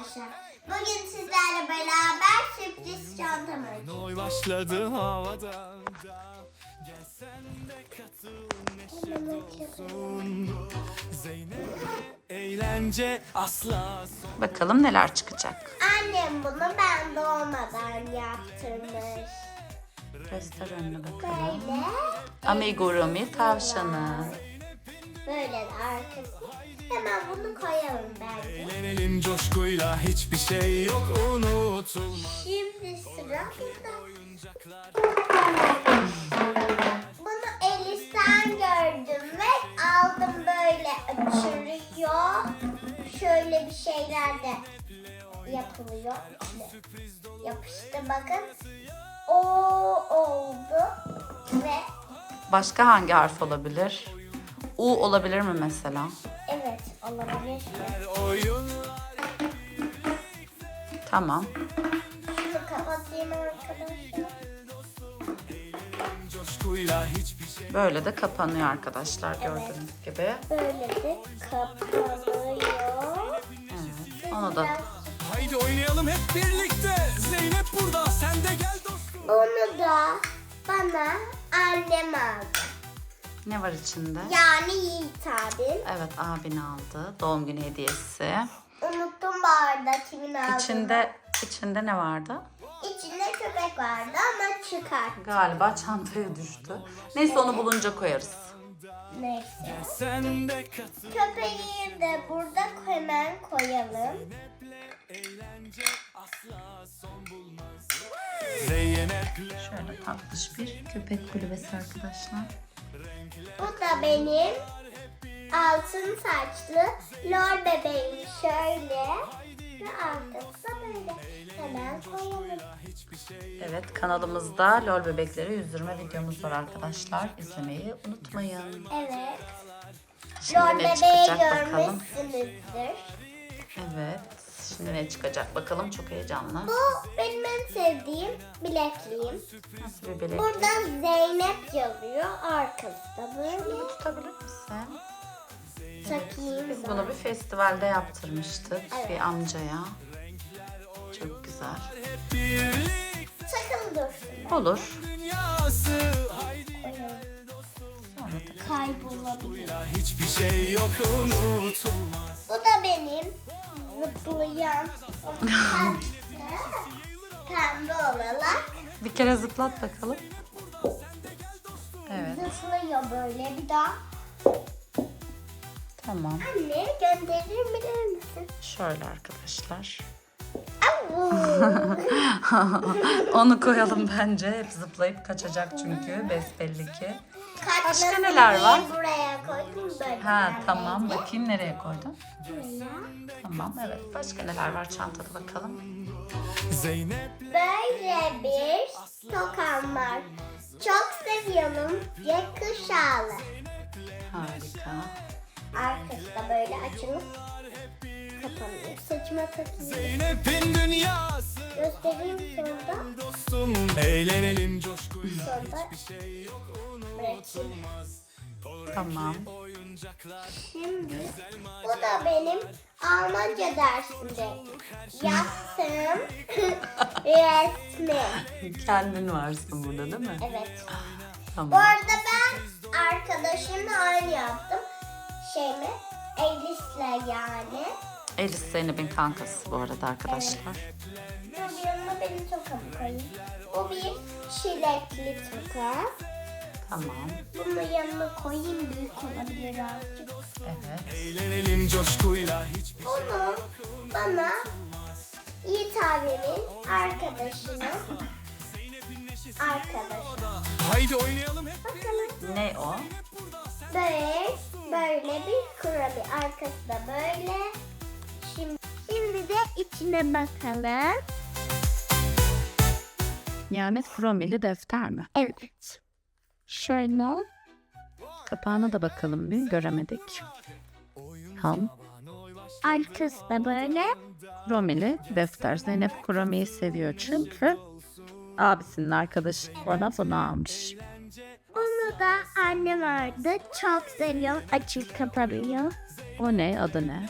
arkadaşlar. Bugün sizlerle beraber sürpriz çantamı açacağız. Oy başladı havada Gel sen de katıl neşe Zeynep eğlence asla son Bakalım neler çıkacak. Annem bunu ben doğmadan yaptırmış. Önüne bakalım. Böyle. Amigurumi tavşanı. Böyle de arkası. Hemen bunu koyalım bence. Eğlenelim coşkuyla hiçbir şey yok unutulmaz Şimdi sıra burada. Bunu Elis'ten gördüm ve aldım böyle açılıyor. Şöyle bir şeyler de yapılıyor. İşte yapıştı bakın. O oldu ve Başka hangi harf olabilir? U olabilir mi mesela? Oyunlar Tamam. Şunu kapatayım arkadaşlar. Böyle de kapanıyor arkadaşlar gördüğünüz gibi. Böyle de kapanıyor. Evet. Onu da Haydi oynayalım hep birlikte Zeynep burada sen de gel dostum Bunu da bana annem aldı. Ne var içinde? Yani Yiğit abim. Evet abin aldı. Doğum günü hediyesi. Unuttum bu arada kimin aldığını. İçinde içinde ne vardı? İçinde köpek vardı ama çıkart. Galiba çantaya düştü. Neyse onu bulunca koyarız. Neyse. Köpeği de burada hemen koyalım. Şöyle tatlış bir köpek kulübesi arkadaşlar. Bu da benim altın saçlı lor bebeğim şöyle. Ve da böyle. Hemen koyalım. Evet kanalımızda LOL bebekleri yüzdürme videomuz var arkadaşlar. İzlemeyi unutmayın. Evet. Şimdi ne bebeği çıkacak bakalım. görmüşsünüzdür. Evet. Şimdi ne çıkacak bakalım çok heyecanlı. Bu benim en sevdiğim bilekliğim. Nasıl bir bilek? Burada Zeynep yazıyor. Arkası da böyle. Tutabilir misin? Takayım Biz bunu bir festivalde yaptırmıştık Evet. bir amcaya. Çok güzel. Takılı dursun. Olur. dünyası Haydi Koyalım. Sonra da Kaybolabilir. hiçbir şey yok unutulmaz Bu da benim zıplayan pembe, olarak Bir kere zıplat bakalım. Evet zıplıyor böyle bir daha. tamam. Anne gönderir misin? Şöyle arkadaşlar. Au! Onu koyalım bence. Hep zıplayıp kaçacak çünkü besbelli ki. Başka neler diye var? Buraya koydum böyle. Ha tamam bakayım nereye koydun? Buraya. Tamam evet. Başka neler var çantada bakalım. Zeynep Böyle bir tokam var. Çok seviyorum. Yakışalı. Harika. Arkası da böyle açılıp kapanıyor. Saçıma takayım. Zeynep'in dünyası Göstereyim sonra. dostum Eğlenelim coşkuyla Sonra şey yok bırakayım. Tamam. Şimdi bu da benim Almanca dersimde yaptığım resmi. Kendin varsın burada değil mi? Evet. Bu Tamam. arada ben arkadaşımla aynı yaptım. Şey mi? Elis'le yani. Elis Zeynep'in kankası bu arada arkadaşlar. Dur yanına benim tokamı koyayım. Bu bir çilekli toka. Tamam. Bunu yanına koyayım büyük olabilir. Evet. Eğlenelim coşkuyla hiçbir Bunu bana Yiğit abimin arkadaşının arkadaşı. Haydi oynayalım hep Bakalım. Ne o? Böyle, böyle bir kurabiye. Arkası da böyle. Şimdi, şimdi de içine bakalım. Yani kromeli defter mi? Evet. Şöyle. Kapağına da bakalım bir göremedik. Ham. Arkası da böyle. Kromeli defter. Zeynep kromeyi seviyor çünkü abisinin arkadaşı bana bunu almış. Bunu da annem vardı. Çok seviyorum. Açık kapanıyor. O ne? Adı ne?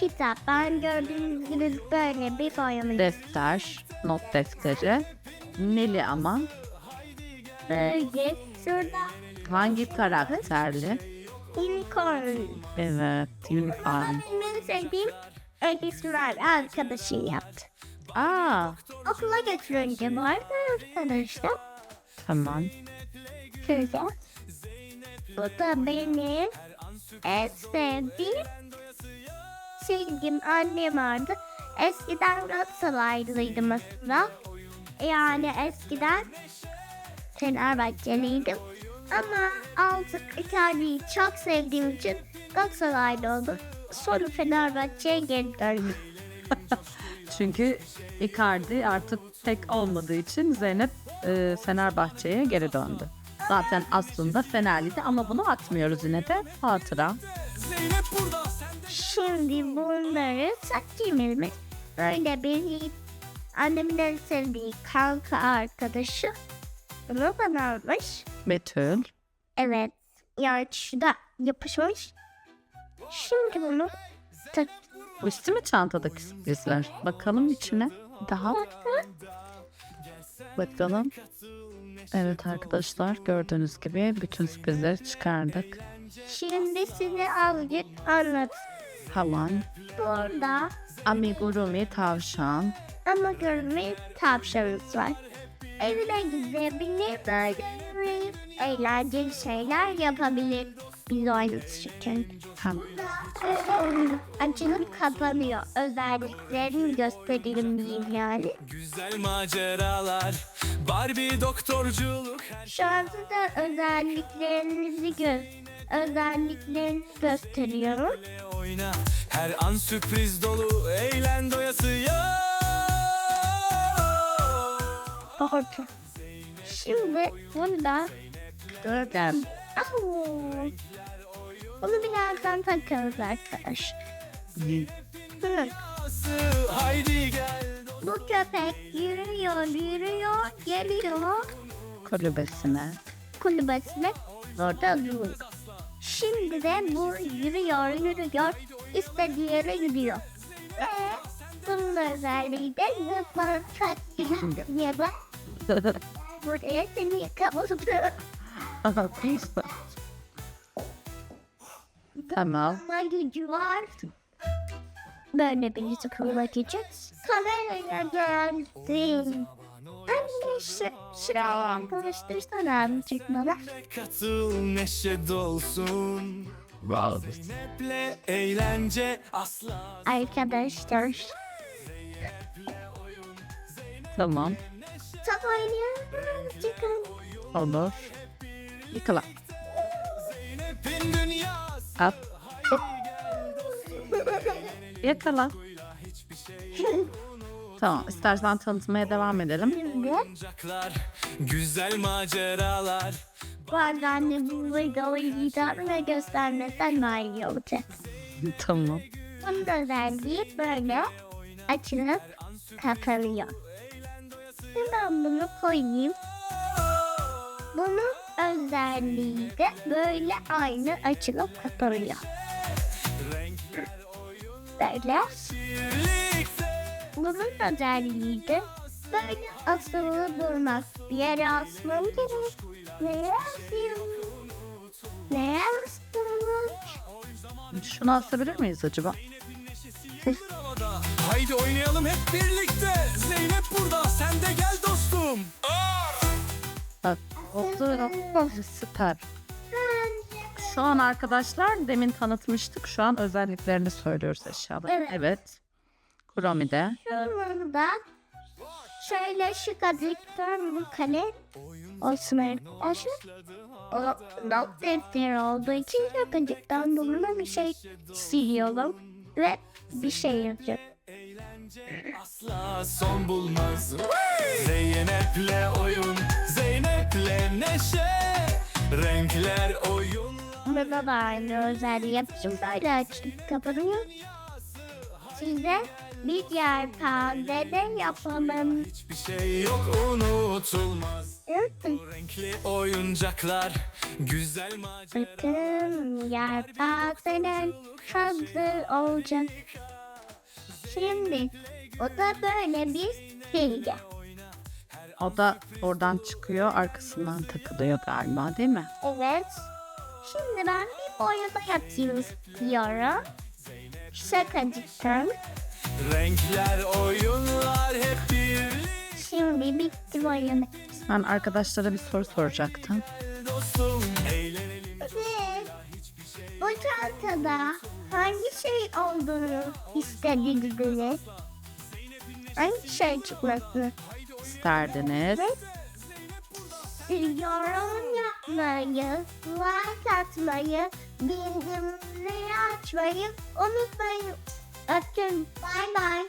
kitap. Ben gördüğünüz gibi böyle bir boyamış. Defter, not defteri. Neli ama. Böyle şurada Hangi karakterli? unicorn. Evet, unicorn. Benim sevdiğim Edisler arkadaşım yaptı. Aa, Okula götürünce vardı arkadaşlar. tamam. Şöyle. Bu da benim en sevdiğim sevgim annem vardı. Eskiden Galatasaraylıydım aslında. Yani eskiden Fenerbahçeliydim. Ama artık Icardi'yi çok sevdiğim için Galatasaraylı oldum. Sonra Fenerbahçe'ye geri döndüm. Çünkü Icardi artık tek olmadığı için Zeynep e, Fenerbahçe'ye geri döndü. Zaten aslında Fenerliydi ama bunu atmıyoruz yine de hatıra. Şimdi bunları saklayayım Böyle bir annemin en sevdiği kanka arkadaşı almış. Betül. Evet. Yani şurada yapışmış. Şimdi bunu tak işte mi çantadaki sürprizler? Bakalım içine. Daha bakalım. Evet arkadaşlar gördüğünüz gibi bütün sürprizleri çıkardık. Şimdi size azıcık anlat. Tamam. Burada Amigurumi tavşan. ama görmeyi tavşanımız var. Evine gidebilir, böyle eğlenceli şeyler yapabilir. Biz oynatırken. Tamam. Açılıp kapanıyor. Özelliklerini gösterelim diyeyim yani. Güzel maceralar Barbie doktorculuk Şu anda da özelliklerinizi gö özelliklerini gösteriyorum. oyna Her an sürpriz dolu Eğlen doyasıya Orta. Şimdi burada Gördüm. Bunu birazdan takarız arkadaş. Haydi gel Bu köpek yürüyor, yürüyor, geliyor Kulübesine. kulübesine orada duruyor. Şimdi de bu yürüyor, yürüyor, istediği yere gidiyor. Ve bunun özelliği de zıplamak diye bak buraya seni yakaladım. tamam. Ama gücü var. Böyle bir zıplama gücü. Kameraya geldim. Anne amcık bana. Katıl neşe dolsun Zeynep'le eğlence asla Arkadaşlar. Tamam. Top oynayalım. Çıkın. Olur. Yıkıla. At. Yakala. Tamam istersen tanıtmaya devam edelim. Güzel maceralar bu arada anne bu videoyu ve göstermesen daha iyi olacak. tamam. Bunun özelliği böyle açılıp kapanıyor. Şimdi ben bunu koyayım. Bunun özelliği de böyle aynı açılıp kapanıyor. Böyle. Bunun özelliği de böyle asılı durmak. Bir yere asmam gerek. Neye asıyorum? Neye asıyorum? Şunu asabilir miyiz acaba? Haydi oynayalım hep birlikte Zeynep burada sen de gel dostum Bak oldu. Süper. Şu an arkadaşlar demin tanıtmıştık. Şu an özelliklerini söylüyoruz eşyaların. Evet. Evet. Chromi'de. Şurada şöyle şu gazetör bu kalem olsun. O not defteri olduğu için yapacaktan bununla bir şey siliyorum ve bir şey yapacağım. Asla son bulmaz Zeynep'le oyun Zeynep'le neşe Renkler oyun Burada da aynı özelliği yapacağım. Böyle açıp kapanıyor. Size bir diğer perdede yapalım. Hiçbir şey yok unutulmaz Renkli oyuncaklar Güzel macera Bakın yer perdeler hazır olacak. Şimdi o da böyle bir silgi. O da oradan çıkıyor arkasından takılıyor galiba değil mi? Evet. Şimdi ben bir boyama yapayım istiyorum. Şakacıktan. Renkler oyunlar hep birlik Şimdi bitti boyama. Ben arkadaşlara bir soru soracaktım. dostum Eğlenelim bu çantada hangi şey olduğunu istediniz? Hangi şey çıkmasını? İsterdiniz. Yorum yapmayı, like atmayı, bildirimleri açmayı unutmayın. Öptüm. Bye bye.